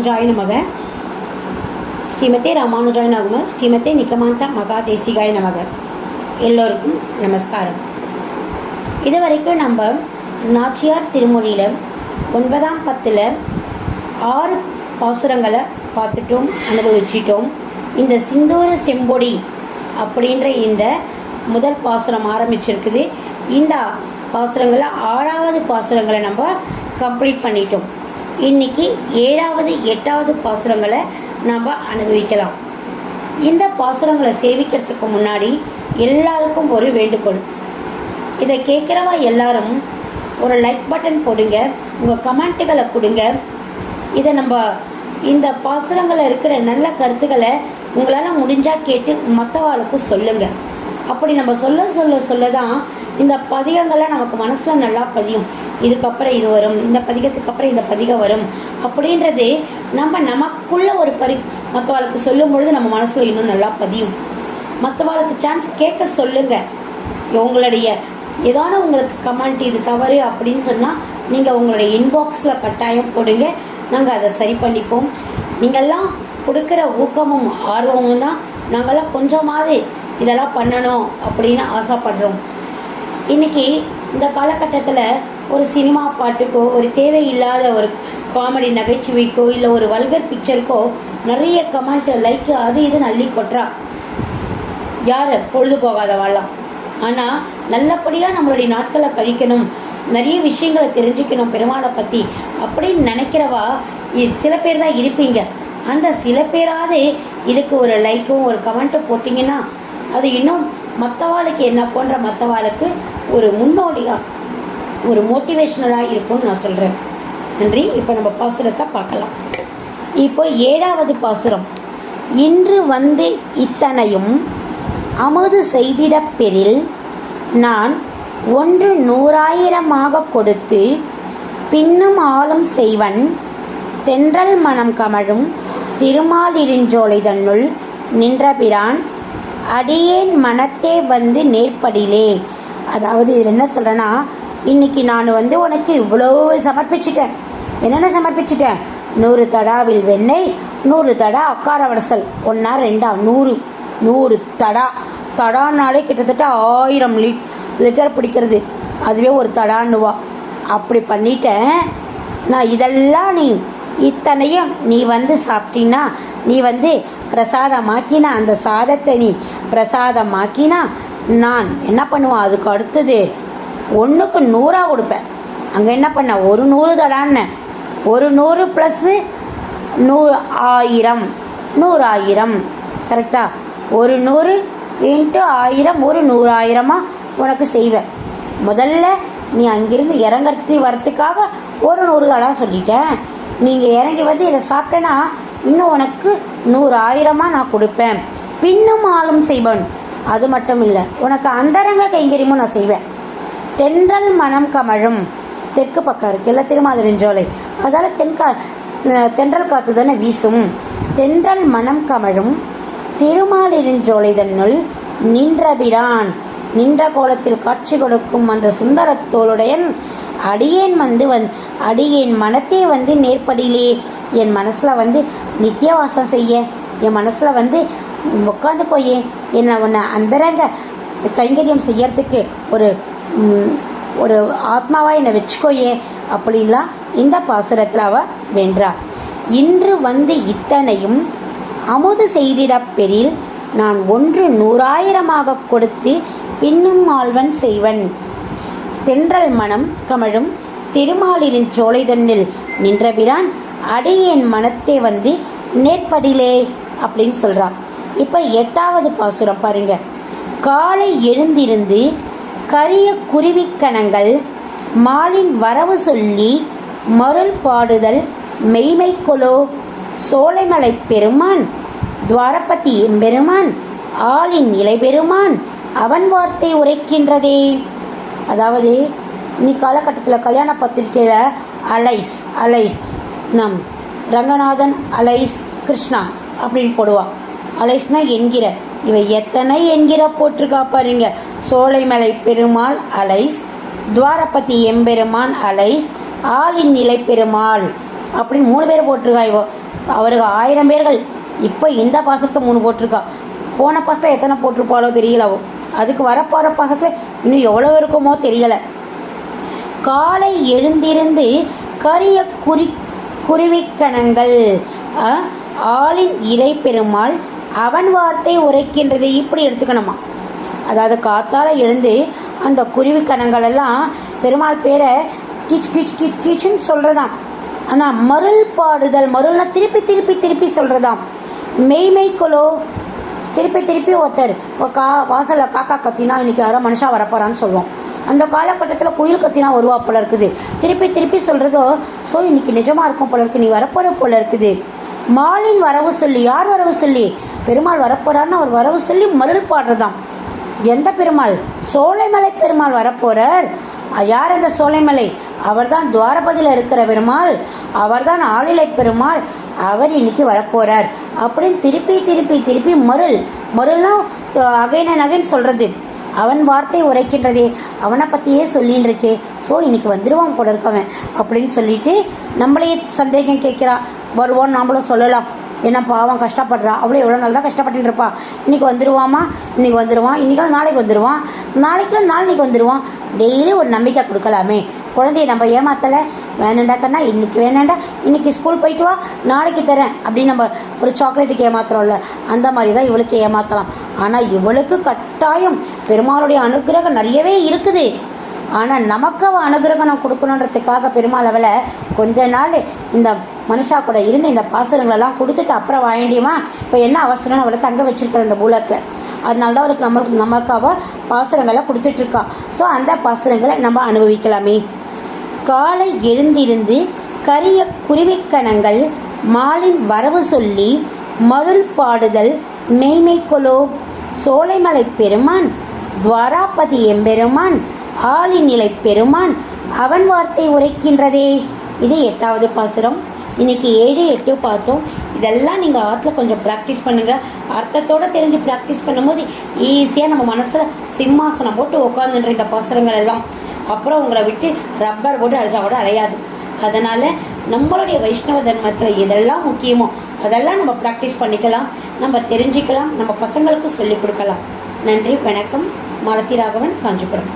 ராமானுஜாய நமக ஸ்ரீமதே ராமானுஜாய நமக ஸ்ரீமதே மகா தேசிகாய நமக. எல்லோருக்கும் நமஸ்காரம். இது வரைக்கும் நம்ம நாச்சியார் திருமொழியில் ஒன்பதாம் பத்தில் ஆறு பாசுரங்களை பார்த்துட்டோம் அனுபவிச்சிட்டோம். இந்த சிந்தூர செம்பொடி அப்படின்ற இந்த முதல் பாசுரம் ஆரம்பிச்சிருக்குது. இந்த பாசுரங்களை ஆறாவது பாசுரங்களை நம்ம கம்ப்ளீட் பண்ணிட்டோம். இன்னைக்கு ஏழாவது எட்டாவது பாசுரங்களை நம்ம அனுபவிக்கலாம். இந்த பாசுரங்களை சேவிக்கிறதுக்கு முன்னாடி எல்லாருக்கும் ஒரு வேண்டுகோள். இதை கேட்குறவா எல்லாரும் ஒரு லைக் பட்டன் போடுங்க உங்கள் கமெண்ட்டுகளை கொடுங்க. இதை நம்ம இந்த பாசுரங்களில் இருக்கிற நல்ல கருத்துக்களை உங்களால் முடிஞ்சால் கேட்டு மற்றவாளுக்கும் சொல்லுங்கள் அப்படி நம்ம சொல்ல சொல்ல சொல்ல தான் இந்த பதியங்களை நமக்கு மனசில் நல்லா பதியும். இதுக்கப்புறம் இது வரும் இந்த பதிகத்துக்கு அப்புறம் இந்த பதிகம் வரும் அப்படின்றது நம்ம நமக்குள்ள ஒரு பரி மற்றவாளுக்கு சொல்லும் பொழுது நம்ம மனசில் இன்னும் நல்லா பதியும். மற்றவாளுக்கு சான்ஸ் கேட்க சொல்லுங்க. உங்களுடைய ஏதான உங்களுக்கு கமெண்ட் இது தவறு அப்படின்னு சொன்னால் நீங்கள் உங்களுடைய இன்பாக்ஸில் கட்டாயம் போடுங்க. நாங்கள் அதை சரி பண்ணிப்போம். நீங்கள்லாம் கொடுக்குற ஊக்கமும் ஆர்வமும் தான் நாங்கள்லாம் கொஞ்சமாவது இதெல்லாம் பண்ணணும் அப்படின்னு ஆசைப்படுறோம். இன்னைக்கு இந்த காலகட்டத்தில் ஒரு சினிமா பாட்டுக்கோ ஒரு தேவையில்லாத ஒரு காமெடி நகைச்சுவைக்கோ இல்லை ஒரு வல்கர் பிக்சருக்கோ நிறைய கமெண்ட் லைக் அது இது அள்ளி கொட்டுறா. யார்? பொழுது போகாதவாளாம் ஆனால் நல்லபடியாக நம்மளுடைய நாட்களை கழிக்கணும். நிறைய விஷயங்களை தெரிஞ்சுக்கணும் பெருமாளை பற்றி அப்படின்னு நினைக்கிறவா இ- சில பேர் தான் இருப்பீங்க. அந்த சில பேராவது இதுக்கு ஒரு லைக்கும் ஒரு கமெண்ட்டும் போட்டிங்கன்னா அது இன்னும் மற்றவாளுக்கு என்ன போன்ற மற்றவாளுக்கு ஒரு முன்னோடியாக ஒரு மோட்டிவேஷனலாக இருக்கும்னு நான் சொல்கிறேன் நன்றி. இப்போ நம்ம பாசுரத்தை பார்க்கலாம். இப்போ ஏழாவது பாசுரம். இன்று வந்து இத்தனையும் அமுது செய்திடப்பெறில் நான் ஒன்று நூறாயிரமாக கொடுத்து பின்னும் ஆளும் செய்வன் தென்றல் மனம் கமழும் திருமாலிருஞ்சோலை தன்னுள் நின்றபிரான் அடியேன் மனத்தே வந்து நேர்படிலே அதாவது இதில் என்ன சொல்கிறேன்னா இன்னைக்கு நான் வந்து உனக்கு இவ்வளோ சமர்ப்பிச்சிட்டேன். என்னென்ன சமர்ப்பிச்சிட்டேன்? நூறு தடாவில் வெண்ணெய் நூறு தடா அக்கார வடசல். ஒன்றா ரெண்டா நூறு. நூறு தடா. தடானாலே கிட்டத்தட்ட ஆயிரம் லிட் லிட்டர் பிடிக்கிறது. அதுவே ஒரு தடான்னுவா. அப்படி பண்ணிட்டேன். நான் இதெல்லாம் நீ இத்தனையும் நீ வந்து சாப்பிட்டீன்னா நீ வந்து பிரசாதமாக்கினா அந்த சாதத்தை நீ பிரசாதமாக்கினா நான் என்ன பண்ணுவேன்? அதுக்கு அடுத்தது ஒன்றுக்கு நூறாக கொடுப்பேன். அங்கே என்ன பண்ண? ஒரு நூறு தடான்னு. ஒரு நூறு ப்ளஸ்ஸு நூறு ஆயிரம். நூறாயிரம் கரெக்டா ஒரு நூறு இன்ட்டு ஆயிரம் ஒரு நூறாயிரமாக உனக்கு செய்வேன். முதல்ல நீ அங்கிருந்து இறங்கறதுக்கு வரத்துக்காக ஒரு நூறு தடா சொல்லிட்டேன். நீங்கள் இறங்கி வந்து இதை சாப்பிட்டேன்னா இன்னும் உனக்கு நூறு ஆயிரமாக நான் கொடுப்பேன். பின்னும் ஆளும் செய்வன். அது மட்டும் இல்லை உனக்கு அந்தரங்க கைங்கரியமும் நான் செய்வேன். தென்றல் மனம் கமழும். தெற்கு பக்கம் இருக்குல்ல திருமாலிருஞ்சோலை அதால் தென்கா தென்றல் காற்று தானே வீசும். தென்றல் மனம் கமழும். திருமாலிருஞ்சோலை தன்னுள் நின்றபிரான். நின்ற கோலத்தில் காட்சி கொடுக்கும் அந்த சுந்தரத்தோளுடையன் அடியேன் வந்து வந் அடியேன் மனத்தே வந்து நேர்படியிலே என் மனசில் வந்து நித்தியவாசம் செய்ய. என் மனசில் வந்து உட்காந்து போயே. என்னை உன்னை அந்தரங்க கைங்கரியம் செய்யறதுக்கு ஒரு ஒரு ஆத்மாவாக என்னை வச்சுக்கோயே அப்படின்லாம் இந்த பாசுரத்தில் அவ வென்றா. இன்று வந்து இத்தனையும் அமுது செய்திட பெறில் நான் ஒன்று நூறாயிரமாக கொடுத்து பின்னும் ஆழ்வன் செய்வன். தென்றல் மனம் கமழும் திருமாலின் சோலைதன்னில் நின்றபிரான் அடியேன் மனத்தே வந்து நேர்படிலே அப்படின்னு சொல்கிறான் இப்போ எட்டாவது பாசுரம் பாருங்க. காலை எழுந்திருந்து கரிய குருவிக்கணங்கள் மாலின் வரவு சொல்லி மருள் பாடுதல் மெய்மைக்கொலோ சோலைமலை பெருமான் துவாரபதி எம்பெருமான் ஆளின் நிலை பெருமான் அவன் வார்த்தை உரைக்கின்றதே. அதாவது நீ காலகட்டத்தில் கல்யாண பத்திரிக்கையில் அலைஸ் அலைஸ் நம் ரங்கநாதன் அலைஸ் கிருஷ்ணா அப்படின்னு போடுவா. அலைஸ்னா என்கிற இவை எத்தனை என்கிற போட்டிருக்கா பாருங்க. சோலைமலை பெருமாள் அலைஸ் துவாரபதி எம்பெருமான் அலைஸ் ஆளின் நிலை பெருமாள். அப்படின்னு மூணு பேர் போட்டிருக்கா இவோ. அவருக்கு ஆயிரம் பேர்கள். இப்போ இந்த பாசத்தை மூணு போட்டிருக்கா. போன பாசத்தை எத்தனை போட்டிருப்பாளோ தெரியல அவ. அதுக்கு வரப்போகிற பாசத்தில் இன்னும் எவ்வளோ இருக்குமோ தெரியலை. காலை எழுந்திருந்து கரிய குறி குருவிக்கணங்கள் ஆளின் இறை பெருமாள் அவன் வார்த்தை உரைக்கின்றது இப்படி எடுத்துக்கணுமா? அதாவது காத்தால எழுந்து அந்த குருவி கணங்கள் எல்லாம் பெருமாள் பேரை கிச் கிச் கிச் கிச்னு சொல்கிறதாம் ஆனால் மருள் பாடுதல் மருள்னா திருப்பி திருப்பி திருப்பி சொல்கிறதாம் மெய்மெய்க்குலோ திருப்பி திருப்பி ஒருத்தர் இப்போ கா வாசலில் காக்கா கத்தினா இன்னைக்கு யாரோ மனுஷாக வரப்போகிறான்னு சொல்லுவோம். அந்த காலகட்டத்தில் குயில் கத்தினா வருவா போல இருக்குது. திருப்பி திருப்பி சொல்கிறதோ ஸோ இன்னைக்கு நிஜமாக இருக்கும் போல இருக்கு நீ வரப்போகிற போல இருக்குது. மாலின் வரவு சொல்லி யார் வரவு சொல்லி? பெருமாள் வரப்போகிறான்னு அவர் வரவு சொல்லி மருள் பாடுறதான் எந்த பெருமாள்? சோலைமலை பெருமாள் வரப்போறார். யார் அந்த சோலைமலை? அவர்தான் துவாரபதியில் இருக்கிற பெருமாள். அவர்தான் ஆளிலை பெருமாள். அவர் இன்னைக்கு வரப்போறார். அப்படின்னு திருப்பி திருப்பி திருப்பி மருள். மருள்னா அகைன் அண்ட் அகைன் சொல்றது. அவன் வார்த்தை உரைக்கின்றதே. அவனை பற்றியே சொல்லின்னு இருக்கே. ஸோ இன்னைக்கு வந்துடுவான் போல இருக்கவன் அப்படின்னு சொல்லிட்டு நம்மளையே சந்தேகம் கேட்குறான் வருவோம் நாமளும் சொல்லலாம். என்ன பாவம் கஷ்டப்படுறா. அவ்வளோ எவ்வளோ நாள் தான் கஷ்டப்பட்டுட்டு இருப்பா. இன்றைக்கி வந்துடுவாமா இன்றைக்கி வந்துடுவான் இன்னைக்கு நாளைக்கு வந்துடுவான் நாளைக்கு நாளைக்கு வந்துடுவான் டெய்லி ஒரு நம்பிக்கை கொடுக்கலாமே. குழந்தைய நம்ம ஏமாத்தலை. வேணாண்டாக்கன்னா இன்றைக்கி வேணாண்டா இன்னைக்கு ஸ்கூல் போயிட்டு வா நாளைக்கு தரேன் அப்படின்னு நம்ம ஒரு சாக்லேட்டுக்கு ஏமாத்துறோம்ல அந்த மாதிரி தான் இவளுக்கு ஏமாத்தலாம். ஆனால் இவளுக்கு கட்டாயம் பெருமாளுடைய அனுக்கிரகம் நிறையவே இருக்குது. ஆனால் நமக்கு அவள் அனுகிரகம் கொடுக்கணுன்றதுக்காக பெருமாள் அவளை கொஞ்ச நாள் இந்த மனுஷா கூட இருந்து இந்த பாசனங்களெல்லாம் கொடுத்துட்டு அப்புறம் வாங்கிடியுமா இப்போ என்ன அவசரம்னு அவளை தங்க வச்சிருக்கிற இந்த பூலக்கு அதனால தான் அவருக்கு நம்மளுக்கு நமக்காக பாசுரங்களை கொடுத்துட்ருக்கா ஸோ அந்த பாசுரங்களை நம்ம அனுபவிக்கலாமே. காலை எழுந்திருந்து கரிய குருவிக்கணங்கள் மாலின் வரவு சொல்லி மருள் பாடுதல் மெய்மைக்கொலோ சோலைமலை பெருமான் துவாராபதி எம்பெருமான் ஆளிநிலை பெருமான் அவன் வார்த்தை உரைக்கின்றதே. இது எட்டாவது பாசுரம். இன்னைக்கு ஏழு எட்டு பார்த்தோம். இதெல்லாம் நீங்கள் ஆற்றுல கொஞ்சம் ப்ராக்டிஸ் பண்ணுங்கள் அர்த்தத்தோடு தெரிஞ்சு ப்ராக்டிஸ் பண்ணும்போது ஈஸியாக நம்ம மனசில் சிம்மாசனம் போட்டு உட்காந்துன்ற இந்த பாசுரங்கள் எல்லாம். அப்புறம் உங்களை விட்டு ரப்பர் போட்டு அடித்தா கூட அலையாது. அதனால் நம்மளுடைய வைஷ்ணவ தர்மத்தில் இதெல்லாம் முக்கியமோ அதெல்லாம் நம்ம ப்ராக்டிஸ் பண்ணிக்கலாம். நம்ம தெரிஞ்சுக்கலாம். நம்ம பசங்களுக்கும் சொல்லிக் கொடுக்கலாம். நன்றி வணக்கம். மலத்திராகவன் காஞ்சிபுரம்.